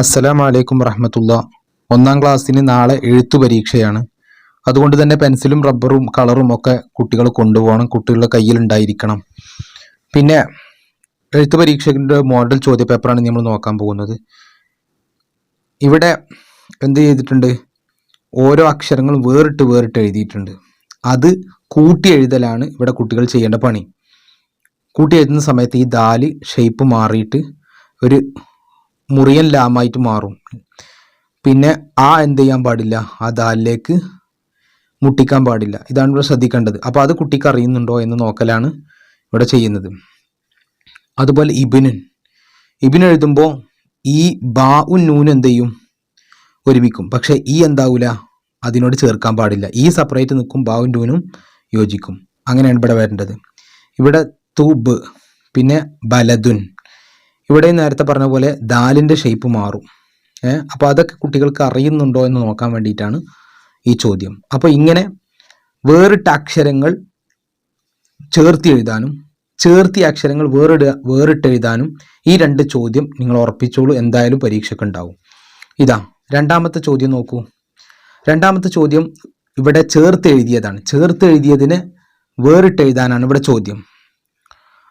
അസ്സലാമു അലൈക്കും വറഹമത്തുള്ള. ഒന്നാം ക്ലാസ്സിന് നാളെ എഴുത്തു പരീക്ഷയാണ്. അതുകൊണ്ട് തന്നെ പെൻസിലും റബ്ബറും കളറും ഒക്കെ കുട്ടികൾ കൊണ്ടുപോകണം കുട്ടികളുടെ കയ്യിൽ ഉണ്ടായിരിക്കണം. പിന്നെ എഴുത്തു പരീക്ഷയുടെ മോഡൽ ചോദ്യപേപ്പറാണ് നമ്മൾ നോക്കാൻ പോകുന്നത്. ഇവിടെ എന്ത് ചെയ്തിട്ടുണ്ട്? ഓരോ അക്ഷരങ്ങളും വേറിട്ട് വേറിട്ട് എഴുതിയിട്ടുണ്ട്. അത് കൂട്ടി എഴുതലാണ് ഇവിടെ കുട്ടികൾ ചെയ്യേണ്ട പണി. കൂട്ടി എഴുതുന്ന സമയത്ത് ഈ ദാൽ ഷേപ്പ് മാറിയിട്ട് ഒരു മുറിയൻ ലാമായിട്ട് മാറും. പിന്നെ ആ എന്ത് ചെയ്യാൻ പാടില്ല? ആ ദാലിലേക്ക് മുട്ടിക്കാൻ പാടില്ല. ഇതാണ് ഇവിടെ ശ്രദ്ധിക്കേണ്ടത്. അപ്പോൾ അത് കുട്ടിക്ക് അറിയുന്നുണ്ടോ എന്ന് നോക്കലാണ് ഇവിടെ ചെയ്യുന്നത്. അതുപോലെ ഇബിനൻ. ഇബിൻ എഴുതുമ്പോൾ ഈ ബാ ഉൻ നൂൻ എന്ത് ചെയ്യും? ഒരുമിക്കും. പക്ഷേ ഈ എന്താവില്ല അതിനോട് ചേർക്കാൻ പാടില്ല. ഈ സെപ്പറേറ്റ് നിൽക്കും ബാവും നൂനും യോജിക്കും. അങ്ങനെയാണ് ഇവിടെ വരേണ്ടത്. ഇവിടെ തൂബ് പിന്നെ ബലദുൻ. ഇവിടെ നേരത്തെ പറഞ്ഞ പോലെ ദാലിന്റെ ഷേപ്പ് മാറും. അപ്പോൾ അതൊക്കെ കുട്ടികൾക്ക് അറിയുന്നുണ്ടോ എന്ന് നോക്കാൻ വേണ്ടിയിട്ടാണ് ഈ ചോദ്യം. അപ്പോൾ ഇങ്ങനെ വേറിട്ട അക്ഷരങ്ങൾ ചേർത്തി എഴുതാനും ചേർത്തിയ അക്ഷരങ്ങൾ വേറിട വേറിട്ട് എഴുതാനും ഈ രണ്ട് ചോദ്യം നിങ്ങൾ ഉറപ്പിച്ചോളൂ. എന്തായാലും പരീക്ഷയ്ക്ക് ഉണ്ടാവും. ഇതാ രണ്ടാമത്തെ ചോദ്യം നോക്കൂ. രണ്ടാമത്തെ ചോദ്യം ഇവിടെ ചേർത്ത് എഴുതിയതാണ്. ചേർത്ത് എഴുതിയതിന് വേറിട്ട് എഴുതാനാണ് ഇവിടെ ചോദ്യം.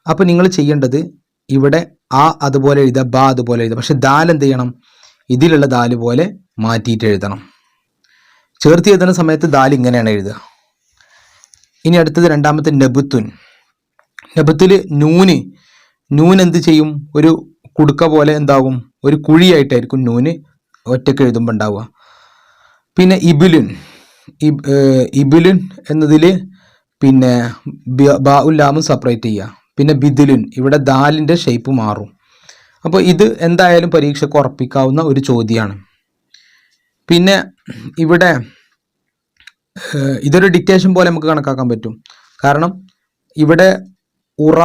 അപ്പോൾ നിങ്ങൾ ചെയ്യേണ്ടത് ഇവിടെ ആ അതുപോലെ എഴുതുക ബ അതുപോലെ എഴുതുക. പക്ഷെ ദാൽ എന്ത് ചെയ്യണം? ഇതിലുള്ള ദാൽ പോലെ മാറ്റിയിട്ട് എഴുതണം. ചേർത്ത് എഴുതുന്ന സമയത്ത് ദാൽ ഇങ്ങനെയാണ് എഴുതുക. ഇനി അടുത്തത് രണ്ടാമത്തെ നബുത്തുൻ. നബുത്തിൽ നൂന് നൂൻ എന്ത് ചെയ്യും? ഒരു കുടുക്ക പോലെ എന്താകും? ഒരു കുഴിയായിട്ടായിരിക്കും നൂന് ഒറ്റയ്ക്ക് എഴുതുമ്പോൾ ഉണ്ടാവുക. പിന്നെ ഇബിലുൻ. ഇബിലുൻ എന്നതിൽ പിന്നെ ബാ ഉല്ലാമും സെപ്പറേറ്റ് ചെയ്യുക. പിന്നെ ബിദുലുൻ ഇവിടെ ദാലിന്റെ ഷേപ്പ് മാറും. അപ്പോൾ ഇത് എന്തായാലും പരീക്ഷയ്ക്ക് ഉറപ്പിക്കാവുന്ന ഒരു ചോദ്യമാണ് പിന്നെ ഇവിടെ ഇതൊരു ഡിക്റ്റേഷൻ പോലെ നമുക്ക് കണക്കാക്കാൻ പറ്റും. കാരണം ഇവിടെ ഉറ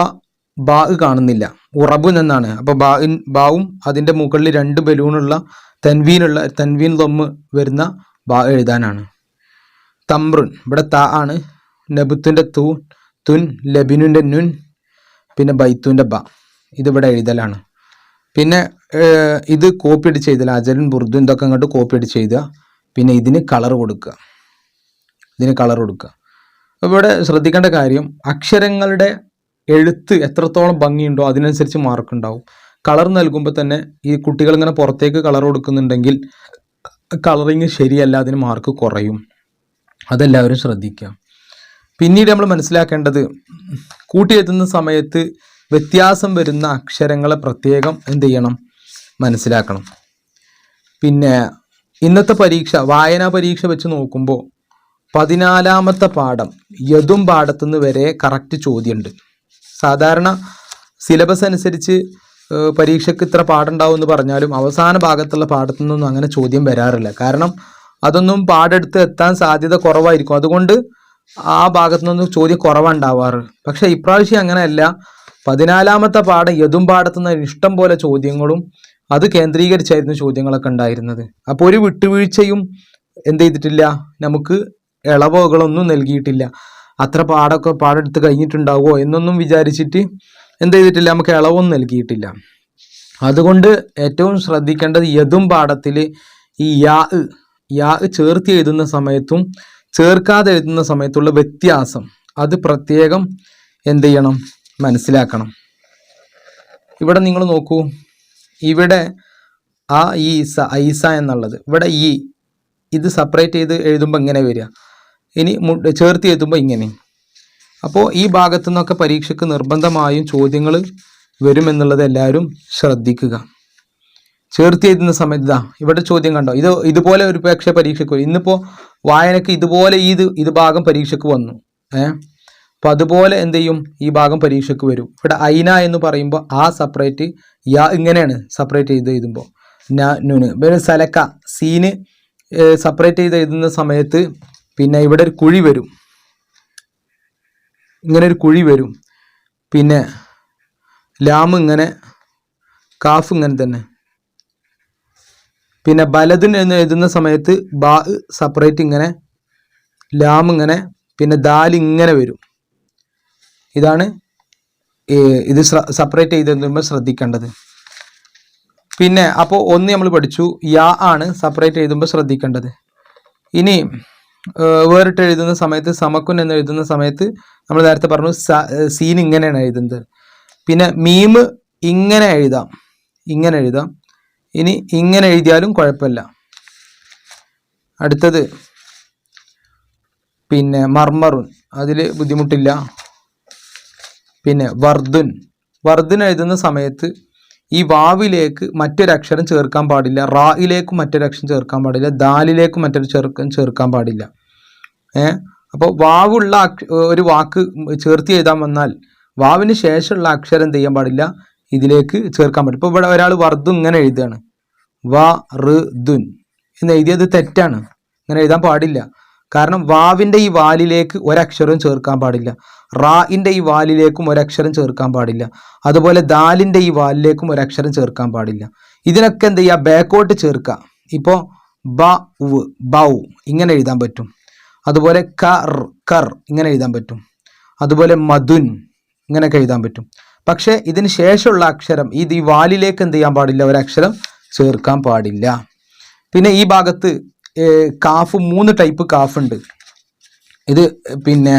ബാ കാണുന്നില്ല. ഉറബുൻ എന്നാണ്. അപ്പോൾ ബാഇൻ ബാവും അതിന്റെ മുകളിൽ രണ്ട് ബലൂണുള്ള തൻവീനുള്ള തൻവീൻ ലൊമ്മ് വരുന്ന ബാ എഴുതാനാണ്. തമ്രുൻ ഇവിടെ ത ആണ്. നബുത്തിന്റെ തൂ തുൻ ലബിനുന്റെ നുൻ പിന്നെ ബൈത്തുവിന്റെ ബ ഇതിവിടെ എഴുതലാണ്. പിന്നെ ഇത് കോപ്പി അടിച്ച് എഴുതല അജലും ബുർദും ഇതൊക്കെ അങ്ങോട്ട് കോപ്പി അടിച്ച് എഴുതുക. പിന്നെ ഇതിന് കളർ കൊടുക്കുക. ഇതിന് കളർ കൊടുക്കുക. ഇവിടെ ശ്രദ്ധിക്കേണ്ട കാര്യം അക്ഷരങ്ങളുടെ എഴുത്ത് എത്രത്തോളം ഭംഗിയുണ്ടോ അതിനനുസരിച്ച് മാർക്ക് ഉണ്ടാവും. കളർ നൽകുമ്പോൾ തന്നെ ഈ കുട്ടികൾ ഇങ്ങനെ പുറത്തേക്ക് കളർ കൊടുക്കുന്നുണ്ടെങ്കിൽ കളറിങ് ശരിയല്ല അതിന് മാർക്ക് കുറയും. അതെല്ലാവരും ശ്രദ്ധിക്കുക. പിന്നീട് നമ്മൾ മനസ്സിലാക്കേണ്ടത് കൂട്ടിയെത്തുന്ന സമയത്ത് വ്യത്യാസം വരുന്ന അക്ഷരങ്ങളെ പ്രത്യേകം എന്ത് ചെയ്യണം? മനസ്സിലാക്കണം. പിന്നെ ഇന്നത്തെ പരീക്ഷ വായനാ പരീക്ഷ വെച്ച് നോക്കുമ്പോൾ പതിനാലാമത്തെ പാഠം യതും പാഠത്തുനിന്ന് വരെ കറക്റ്റ് ചോദ്യമുണ്ട് സാധാരണ സിലബസ് അനുസരിച്ച് പരീക്ഷയ്ക്ക് ഇത്ര പാടുണ്ടാവും എന്ന് പറഞ്ഞാലും അവസാന ഭാഗത്തുള്ള പാഠത്തു നിന്നൊന്നും അങ്ങനെ ചോദ്യം വരാറില്ല. കാരണം അതൊന്നും പാടെടുത്ത് എത്താൻ സാധ്യത കുറവായിരിക്കും. അതുകൊണ്ട് ആ ഭാഗത്തു നിന്ന് ചോദ്യം കുറവുണ്ടാവാറ്. പക്ഷെ ഇപ്രാവശ്യം അങ്ങനെയല്ല. പതിനാലാമത്തെ പാഠം യതും പാടത്തുനിന്ന് ഇഷ്ടം പോലെ ചോദ്യങ്ങളും അത് കേന്ദ്രീകരിച്ചായിരുന്നു ചോദ്യങ്ങളൊക്കെ ഉണ്ടായിരുന്നത്. അപ്പോൾ ഒരു വിട്ടുവീഴ്ചയും എന്ത് ചെയ്തിട്ടില്ല? നമുക്ക് ഇളവുകളൊന്നും നൽകിയിട്ടില്ല. അത്ര പാടൊക്കെ പാടെടുത്ത് കഴിഞ്ഞിട്ടുണ്ടാവുമോ എന്നൊന്നും വിചാരിച്ചിട്ട് എന്ത് ചെയ്തിട്ടില്ല? നമുക്ക് ഇളവൊന്നും നൽകിയിട്ടില്ല. അതുകൊണ്ട് ഏറ്റവും ശ്രദ്ധിക്കേണ്ടത് യതും പാഠത്തിൽ ഈ യാ യാ ചേർത്ത് എഴുതുന്ന സമയത്തും ചേർക്കാതെ എഴുതുന്ന സമയത്തുള്ള വ്യത്യാസം അത് പ്രത്യേകം എന്ത് ചെയ്യണം? മനസ്സിലാക്കണം. ഇവിടെ നിങ്ങൾ നോക്കൂ. ഇവിടെ ആ ഈ സ ഐസ എന്നുള്ളത്. ഇവിടെ ഈ ഇത് സെപ്പറേറ്റ് ചെയ്ത് എഴുതുമ്പോൾ ഇങ്ങനെ വരിക. ഇനി ചേർത്ത് എഴുതുമ്പോൾ ഇങ്ങനെ. അപ്പോൾ ഈ ഭാഗത്തു നിന്നൊക്കെ പരീക്ഷയ്ക്ക് നിർബന്ധമായും ചോദ്യങ്ങൾ വരുമെന്നുള്ളത് എല്ലാവരും ശ്രദ്ധിക്കുക. ചേർത്ത് എഴുതുന്ന സമയത്ത് ഇതാ ഇവിടെ ചോദ്യം കണ്ടോ? ഇത് ഇതുപോലെ ഒരു പക്ഷേ പരീക്ഷയ്ക്ക് വരും. ഇന്നിപ്പോൾ വായനക്ക് ഇതുപോലെ ഈ ഇത് ഭാഗം പരീക്ഷയ്ക്ക് വന്നു. ഏഹ് അപ്പോൾ അതുപോലെ എന്ത് ചെയ്യും? ഈ ഭാഗം പരീക്ഷയ്ക്ക് വരും. ഇവിടെ ഐന എന്ന് പറയുമ്പോൾ ആ സെപ്പറേറ്റ് യാ ഇങ്ങനെയാണ് സെപ്പറേറ്റ് ചെയ്ത് എഴുതുമ്പോൾ നുന് പിന്നെ സലക്ക സീന് സെപ്പറേറ്റ് ചെയ്ത് എഴുതുന്ന സമയത്ത് പിന്നെ ഇവിടെ ഒരു കുഴി വരും. ഇങ്ങനെ ഒരു കുഴി വരും. പിന്നെ ലാം ഇങ്ങനെ കാഫ് ഇങ്ങനെ തന്നെ. പിന്നെ ബലദിൻ എന്ന് എഴുതുന്ന സമയത്ത് ബാ സെപ്പറേറ്റ് ഇങ്ങനെ ലാം ഇങ്ങനെ പിന്നെ ദാൽ ഇങ്ങനെ വരും. ഇതാണ് ഇത് സെപ്പറേറ്റ് ചെയ്ത് എഴുതുമ്പോൾ ശ്രദ്ധിക്കേണ്ടത്. പിന്നെ അപ്പോൾ ഒന്ന് നമ്മൾ പഠിച്ചു യാ ആണ് സെപ്പറേറ്റ് എഴുതുമ്പോൾ ശ്രദ്ധിക്കേണ്ടത്. ഇനി വേറിട്ട് എഴുതുന്ന സമയത്ത് സമക്കുൻ എന്ന് എഴുതുന്ന സമയത്ത് നമ്മൾ നേരത്തെ പറഞ്ഞു സീൻ ഇങ്ങനെയാണ് എഴുതുന്നത്. പിന്നെ മീം ഇങ്ങനെ എഴുതാം ഇങ്ങനെ എഴുതാം. ഇനി ഇങ്ങനെ എഴുതിയാലും കുഴപ്പമില്ല. അടുത്തത് പിന്നെ മർമറുൻ അതിൽ ബുദ്ധിമുട്ടില്ല. പിന്നെ വർദ്ധുൻ വർദ്ധുൻ എഴുതുന്ന സമയത്ത് ഈ വാവിലേക്ക് മറ്റൊരക്ഷരം ചേർക്കാൻ പാടില്ല റായിലേക്ക് മറ്റൊരക്ഷരം ചേർക്കാൻ പാടില്ല ദാലിലേക്ക് മറ്റൊരു ചേർക്കാൻ ചേർക്കാൻ പാടില്ല. ഏ? അപ്പോൾ വാവുള്ള ഒരു വാക്ക് ചേർത്ത് എഴുതാൻ വന്നാൽ വാവിന് ശേഷമുള്ള അക്ഷരം ചെയ്യാൻ പാടില്ല? ഇതിലേക്ക് ചേർക്കാൻ പറ്റും. ഇപ്പോൾ ഇവിടെ ഒരാൾ വർദ്ധു ഇങ്ങനെ എഴുതുകയാണ്. വ റ് ദുൻ. എന്ന് എഴുതിയത് തെറ്റാണ്. ഇങ്ങനെ എഴുതാൻ പാടില്ല. കാരണം വാവിന്റെ ഈ വാലിലേക്ക് ഒരക്ഷരവും ചേർക്കാൻ പാടില്ല. റായിന്റെ ഈ വാലിലേക്കും ഒരക്ഷരം ചേർക്കാൻ പാടില്ല. അതുപോലെ ദാലിന്റെ ഈ വാലിലേക്കും ഒരക്ഷരം ചേർക്കാൻ പാടില്ല. ഇതിനൊക്കെ എന്ത് ചെയ്യുക ബാക്കോട്ട് ചേർക്കുക ഇപ്പോൾ ബ ഉവ് ബൗ ഇങ്ങനെ എഴുതാൻ പറ്റും. അതുപോലെ കർ കർ ഇങ്ങനെ എഴുതാൻ പറ്റും. അതുപോലെ മധുൻ ഇങ്ങനെയൊക്കെ എഴുതാൻ പറ്റും. പക്ഷേ ഇതിന് ശേഷമുള്ള അക്ഷരം ഇത് ഈ വാലിലേക്ക് എന്ത് ചെയ്യാൻ പാടില്ല? ഒരക്ഷരം ചേർക്കാൻ പാടില്ല. പിന്നെ ഈ ഭാഗത്ത് കാഫ് മൂന്ന് ടൈപ്പ് കാഫ് ഉണ്ട്. ഇത് പിന്നെ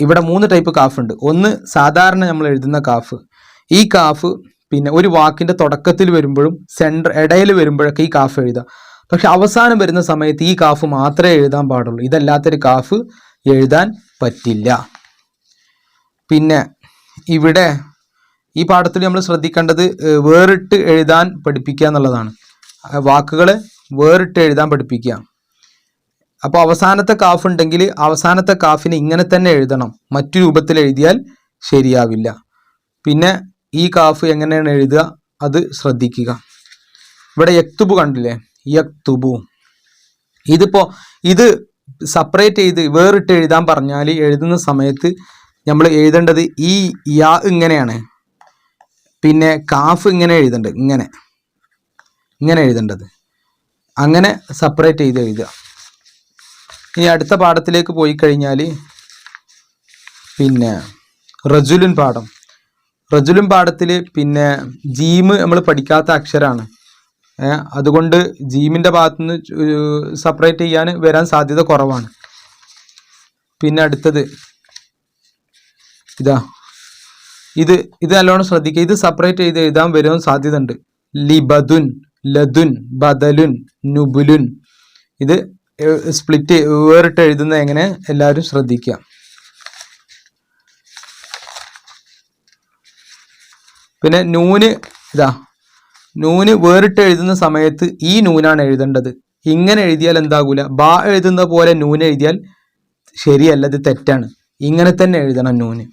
ഇവിടെ മൂന്ന് ടൈപ്പ് കാഫ് ഉണ്ട്. ഒന്ന് സാധാരണ നമ്മൾ എഴുതുന്ന കാഫ്. ഈ കാഫ് പിന്നെ ഒരു വാക്കിന്റെ തുടക്കത്തിൽ വരുമ്പോഴും സെന്റർ ഇടയിൽ വരുമ്പോഴൊക്കെ ഈ കാഫ് എഴുതാം പക്ഷെ അവസാനം വരുന്ന സമയത്ത് ഈ കാഫ് മാത്രമേ എഴുതാൻ പാടുള്ളൂ. ഇതല്ലാത്തൊരു കാഫ് എഴുതാൻ പറ്റില്ല. പിന്നെ ഇവിടെ ഈ പാഠത്തിൽ നമ്മൾ ശ്രദ്ധിക്കേണ്ടത് വേറിട്ട് എഴുതാൻ പഠിപ്പിക്കുക എന്നുള്ളതാണ്. വാക്കുകൾ വേറിട്ട് എഴുതാൻ പഠിപ്പിക്കുക. അപ്പോൾ അവസാനത്തെ കാഫ് ഉണ്ടെങ്കിൽ അവസാനത്തെ കാഫിന് ഇങ്ങനെ തന്നെ എഴുതണം. മറ്റു രൂപത്തിൽ എഴുതിയാൽ ശരിയാവില്ല. പിന്നെ ഈ കാഫ് എങ്ങനെയാണ് എഴുതുക? അത് ശ്രദ്ധിക്കുക. ഇവിടെ യക്തുബു കണ്ടില്ലേ? യക്തുബു. ഇതിപ്പോ ഇത് സെപ്പറേറ്റ് ചെയ്ത് വേറിട്ട് എഴുതാൻ പറഞ്ഞാൽ എഴുതുന്ന സമയത്ത് നമ്മൾ എഴുതേണ്ടത് ഈ യാ ഇങ്ങനെയാണ്. പിന്നെ കാഫ് ഇങ്ങനെ എഴുതണ്ട് ഇങ്ങനെ. ഇങ്ങനെ എഴുതേണ്ടത്. അങ്ങനെ സെപ്പറേറ്റ് ചെയ്ത് എഴുതുക. ഇനി അടുത്ത പാഠത്തിലേക്ക് പോയി കഴിഞ്ഞാൽ പിന്നെ റജുലുൻ പാഠം. റജുലുൻ പാഠത്തിൽ പിന്നെ ജീമ് നമ്മൾ പഠിക്കാത്ത അക്ഷരമാണ് അതുകൊണ്ട് ജീമിന്റെ ഭാഗത്തു നിന്ന് സെപ്പറേറ്റ് ചെയ്യാൻ വരാൻ സാധ്യത കുറവാണ്. പിന്നെ അടുത്തത് ഇതാ. ഇത് ഇത് നല്ലോണം ശ്രദ്ധിക്കുക ഇത് സെപ്പറേറ്റ് ചെയ്ത് എഴുതാൻ വരാൻ സാധ്യത ഉണ്ട് ലിബദുൻ ലദുൻ ബദലുൻ നുബുലുൻ. ഇത് സ്പ്ലിറ്റ് വേറിട്ട് എഴുതുന്ന എങ്ങനെ? എല്ലാവരും ശ്രദ്ധിക്കുക പിന്നെ നൂന് ഇതാ. നൂന് വേറിട്ട് എഴുതുന്ന സമയത്ത് ഈ നൂനാണ് എഴുതേണ്ടത്. ഇങ്ങനെ എഴുതിയാൽ എന്താകൂല? ബാ എഴുതുന്ന പോലെ നൂന് എഴുതിയാൽ ശരിയല്ല ഇത് തെറ്റാണ്. ഇങ്ങനെ തന്നെ എഴുതണം നൂന്.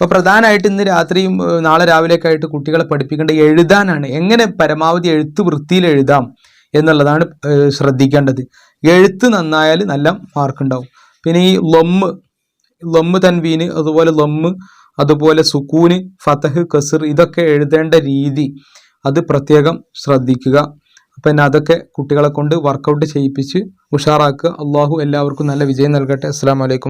അപ്പൊ പ്രധാനമായിട്ട് ഇന്ന് രാത്രിയും നാളെ രാവിലെയൊക്കെ ആയിട്ട് കുട്ടികളെ പഠിപ്പിക്കേണ്ട എഴുതാനാണ്. എങ്ങനെ പരമാവധി എഴുത്ത് വൃത്തിയിൽ എഴുതാം എന്നുള്ളതാണ് ശ്രദ്ധിക്കേണ്ടത്. എഴുത്ത് നന്നായാൽ നല്ല മാർക്ക് ഉണ്ടാവും പിന്നെ ഈ ലൊമ്മ് ലൊമ്മ് തൻവീന് അതുപോലെ ലൊമ്മ് അതുപോലെ സുക്കൂന് ഫതഹ് കസർ ഇതൊക്കെ എഴുതേണ്ട രീതി അത് പ്രത്യേകം ശ്രദ്ധിക്കുക. പിന്നെ അതൊക്കെ കുട്ടികളെ കൊണ്ട് വർക്കൗട്ട് ചെയ്യിപ്പിച്ച് ഉഷാറാക്കുക. അള്ളാഹു എല്ലാവർക്കും നല്ല വിജയം നൽകട്ടെ. അസ്സാം വലൈക്കും